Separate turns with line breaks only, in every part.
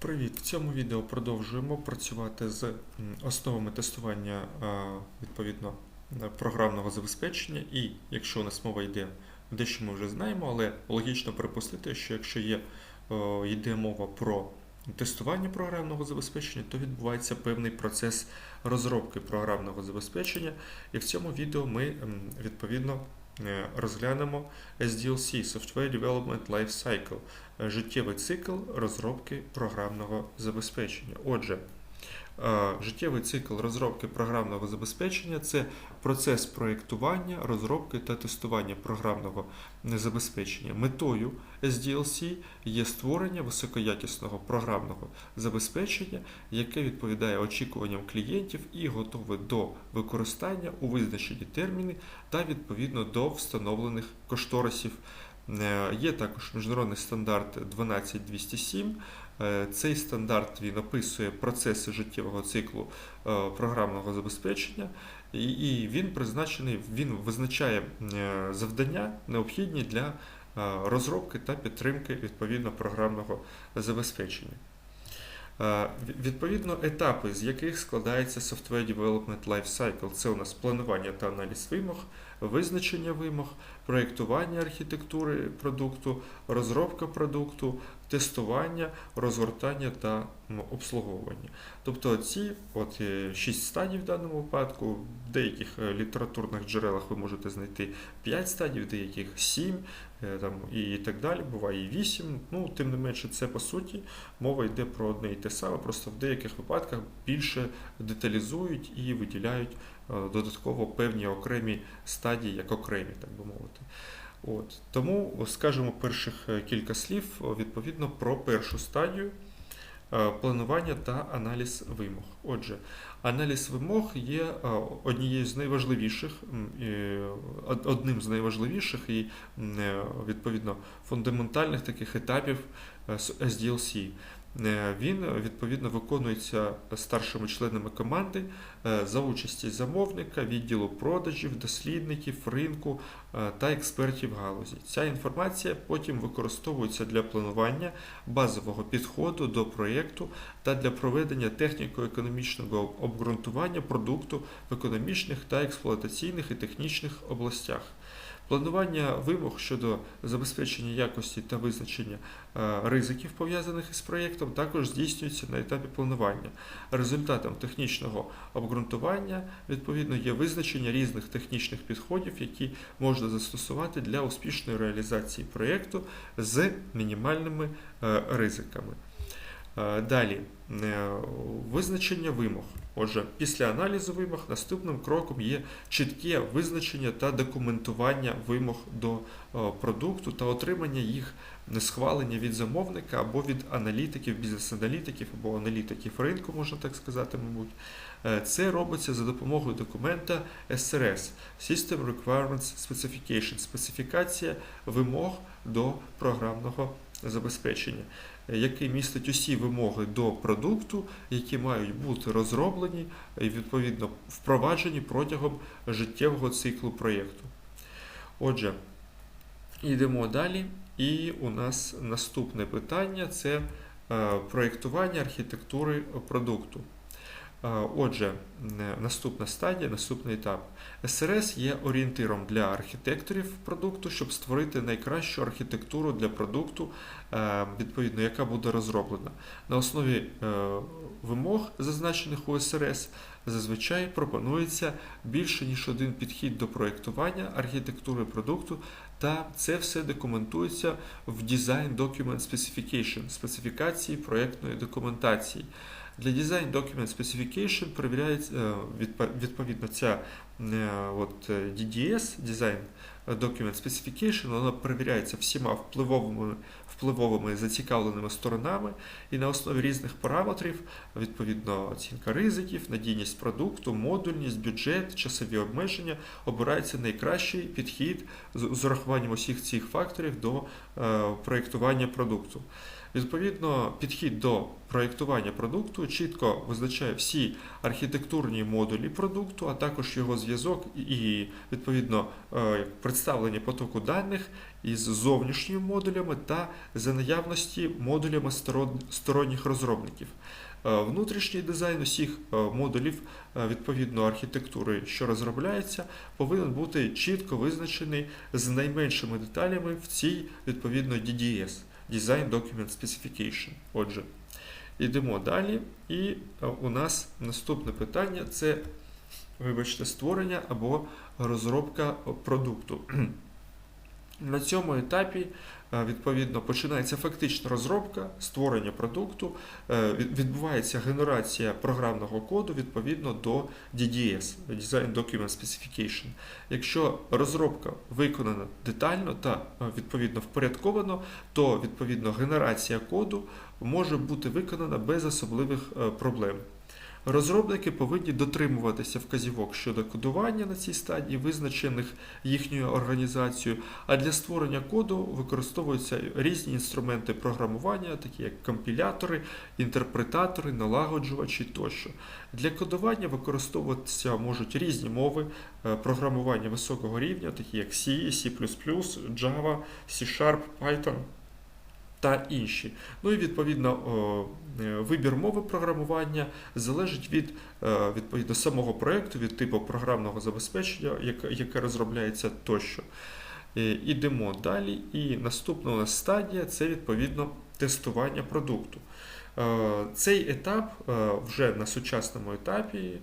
Привіт! В цьому відео продовжуємо працювати з основами тестування відповідно е, програмного забезпечення. І якщо у нас мова йде, дещо ми вже знаємо, але логічно припустити, що якщо є, йде мова про тестування програмного забезпечення, то відбувається певний процес розробки програмного забезпечення. І в цьому відео ми відповідно розглянемо SDLC Software Development Life Cycle е, життєвий цикл розробки програмного забезпечення. Отже, е, життєвий цикл розробки програмного забезпечення це процес проєктування, розробки та тестування програмного забезпечення. Метою SDLC є створення високоякісного програмного забезпечення, яке відповідає очікуванням клієнтів і готове до використання у визначені терміни та відповідно до встановлених кошторисів Е, Є також міжнародний стандарт 12207. Е, Цей стандарт він описує процеси життєвого циклу е, програмного забезпечення, і- він призначений, він визначає е, завдання, необхідні для е, розробки та підтримки відповідно програмного забезпечення. Е, Відповідно, етапи, з яких складається Software Development Life Cycle, це у нас планування та аналіз вимог, визначення вимог, проєктування архітектури продукту, розробка продукту, тестування, розгортання та обслуговування. Тобто ці от, е, шість стадій в даному випадку, в деяких е, літературних джерелах ви можете знайти 5 стадій, в деяких 7 е, там, і так далі, буває і 8. Ну, тим не менше, це по суті мова йде про одне і те саме, просто в деяких випадках більше деталізують і виділяють додатково певні окремі стадії, як окремі, так би мовити. От. Тому скажемо перших е, кілька слів відповідно про першу стадію е, планування та аналіз вимог. Отже, аналіз вимог є е, однією з найважливіших, е, одним з найважливіших і е, відповідно фундаментальних таких етапів е, SDLC. Е, Він відповідно виконується старшими членами команди е, за участі замовника, відділу продажів, дослідників, ринку е, та експертів галузі. Ця інформація потім використовується для планування базового підходу до проєкту та для проведення техніко-економічного обґрунтування продукту в економічних та експлуатаційних і технічних областях. Планування вимог щодо забезпечення якості та визначення е, ризиків, пов'язаних із проєктом, також здійснюється на етапі планування. Результатом технічного обґрунтування відповідно є визначення різних технічних підходів, які можна застосувати для успішної реалізації проєкту з мінімальними е, ризиками. Е, Далі е, визначення вимог. Отже, після аналізу вимог наступним кроком є чітке визначення та документування вимог до е, продукту та отримання їх схвалення від замовника або від аналітиків, бізнес-аналітиків або аналітиків ринку, можна так сказати, мабуть. Це робиться за допомогою документа SRS System Requirements Specification, специфікація вимог до програмного забезпечення, який містить усі вимоги до продукту, які мають бути розроблені і відповідно впроваджені протягом життєвого циклу проєкту. Отже, йдемо далі. І у нас наступне питання це е, проєктування архітектури продукту. Е, Отже, наступна стадія, наступний етап. СРС є орієнтиром для архітекторів продукту, щоб створити найкращу архітектуру для продукту, е, відповідно, яка буде розроблена. На основі е, вимог, зазначених у СРС, зазвичай пропонується більше ніж один підхід до проєктування архітектури продукту, та це все документується в Design Document Specification, специфікації проєктної документації. Для Design Document Specification перевіряється е, відповідно ця е, от, е, DDS, Design Document Specification, вона перевіряється всіма впливовими, впливовими зацікавленими сторонами і на основі різних параметрів, відповідно оцінка ризиків, надійність продукту, модульність, бюджет, часові обмеження, обирається найкращий підхід з урахуванням усіх цих факторів до е, проєктування продукту. Відповідно, підхід до проєктування продукту чітко визначає всі архітектурні модулі продукту, а також його зв'язок і відповідно е, представлення потоку даних із зовнішніми модулями та за наявності модулями сторонніх розробників. Е, Внутрішній дизайн усіх е, модулів відповідно архітектури, що розробляється, повинен бути чітко визначений з найменшими деталями в цій відповідно DDS Design Document Specification. Отже, йдемо далі, і е, у нас наступне питання це, вибачте, створення або розробка продукту. На цьому етапі е, відповідно починається фактична розробка, створення продукту, е, відбувається генерація програмного коду відповідно до DDS Design Document Specification. Якщо розробка виконана детально та е, відповідно впорядковано, то відповідно генерація коду може бути виконана без особливих проблем. Розробники повинні дотримуватися вказівок щодо кодування на цій стадії, визначених їхньою організацією, а для створення коду використовуються різні інструменти програмування, такі як компілятори, інтерпретатори, налагоджувачі тощо. Для кодування використовуватися можуть різні мови е, програмування високого рівня, такі як C, C++, Java, C-Sharp, Python та інші. Ну і відповідно е, вибір мови програмування залежить від е, відповідно самого проекту, від типу програмного забезпечення, яке, розробляється тощо. Е, Ідемо далі. І наступна у нас стадія це відповідно тестування продукту. Цей етап вже на сучасному етапі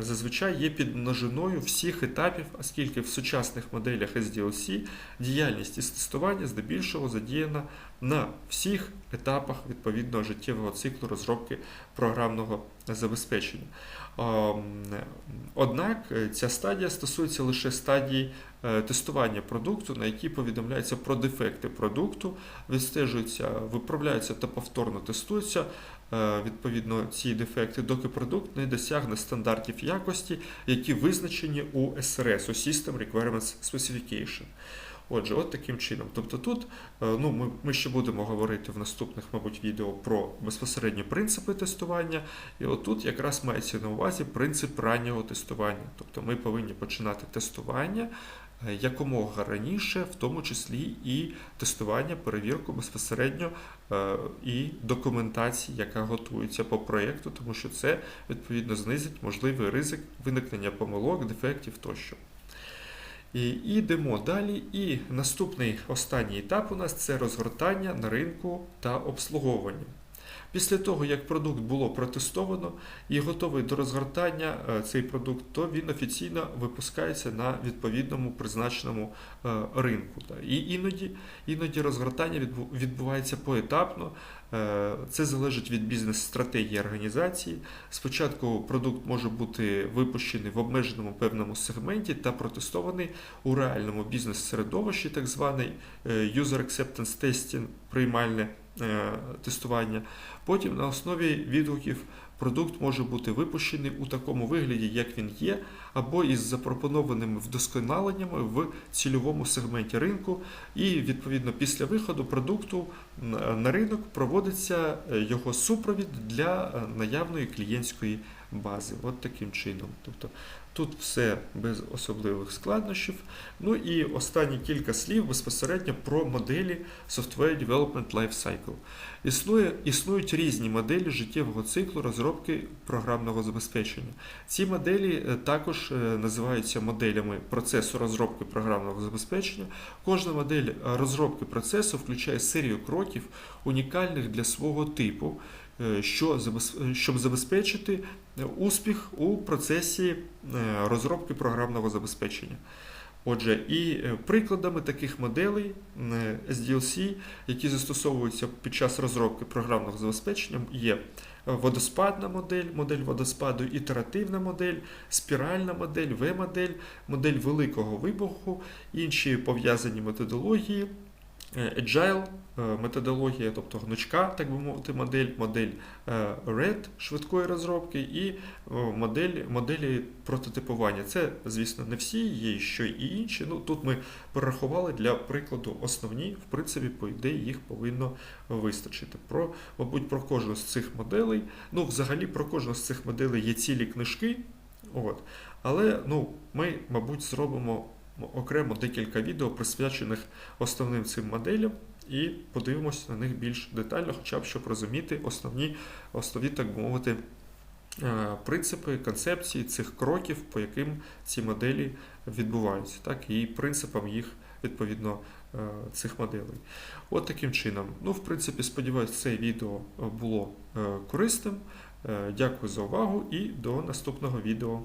зазвичай є підмножиною всіх етапів, оскільки в сучасних моделях SDLC діяльність із тестування здебільшого задіяна на всіх етапах відповідного життєвого циклу розробки програмного забезпечення. Ем, Однак е, ця стадія стосується лише стадії е, тестування продукту, на якій повідомляється про дефекти продукту, відстежуються, виправляються та повторно тестуються е, відповідно ці дефекти, доки продукт не досягне стандартів якості, які визначені у SRS, у System Requirements Specification. Отже, от таким чином. Тобто тут е, ну, ми, ми ще будемо говорити в наступних, мабуть, відео про безпосередні принципи тестування. І отут якраз мається на увазі принцип раннього тестування. Тобто ми повинні починати тестування е, якомога раніше, в тому числі і тестування, перевірку безпосередньо е, і документації, яка готується по проєкту, тому що це відповідно знизить можливий ризик виникнення помилок, дефектів тощо. І йдемо далі. І наступний останній етап у нас це розгортання на ринку та обслуговування. Після того, як продукт було протестовано і готовий до розгортання е, цей продукт, то він офіційно випускається на відповідному призначеному е, ринку. І іноді, іноді розгортання відбу- відбувається поетапно. Е, Це залежить від бізнес-стратегії організації. Спочатку продукт може бути випущений в обмеженому певному сегменті та протестований у реальному бізнес-середовищі, так званий е, User Acceptance Testing, приймальне е, тестування. Потім на основі відгуків продукт може бути випущений у такому вигляді, як він є, або із запропонованими вдосконаленнями в цільовому сегменті ринку. І відповідно після виходу продукту на ринок проводиться е, його супровід для е, наявної клієнтської бази. От таким чином. Тобто тут все без особливих складнощів. Ну і останні кілька слів безпосередньо про моделі Software Development Life Cycle. Існує, існують різні моделі життєвого циклу розробки програмного забезпечення. Ці моделі е, також е, називаються моделями процесу розробки програмного забезпечення. Кожна модель е, розробки процесу включає серію кроків, унікальних для свого типу, що е, щоб забезпечити успіх у процесі е, розробки програмного забезпечення. Отже, і е, прикладами таких моделей SDLC, які застосовуються під час розробки програмного забезпечення, є водоспадна модель, модель водоспаду, ітеративна модель, спіральна модель, V-модель, модель великого вибуху, інші пов'язані методології, Agile е, методологія, тобто гнучка, так би мовити, модель, модель е, RED швидкої розробки і модель, моделі прототипування. Це, звісно, не всі, є ще і інші. Ну, тут ми перерахували для прикладу основні, в принципі, по ідеї їх повинно вистачити. Про, мабуть, про кожну з цих моделей, ну, взагалі, про кожну з цих моделей є цілі книжки. От. Але ну, ми, мабуть, зробимо окремо декілька відео, присвячених основним цим моделям, і подивимось на них більш детально, хоча б щоб розуміти основні, основні так мовити, е, принципи, концепції цих кроків, по яким ці моделі відбуваються, так, і принципам їх відповідно е, цих моделей. От таким чином. Ну, в принципі, сподіваюся, це відео було е, корисним. Дякую за увагу і до наступного відео.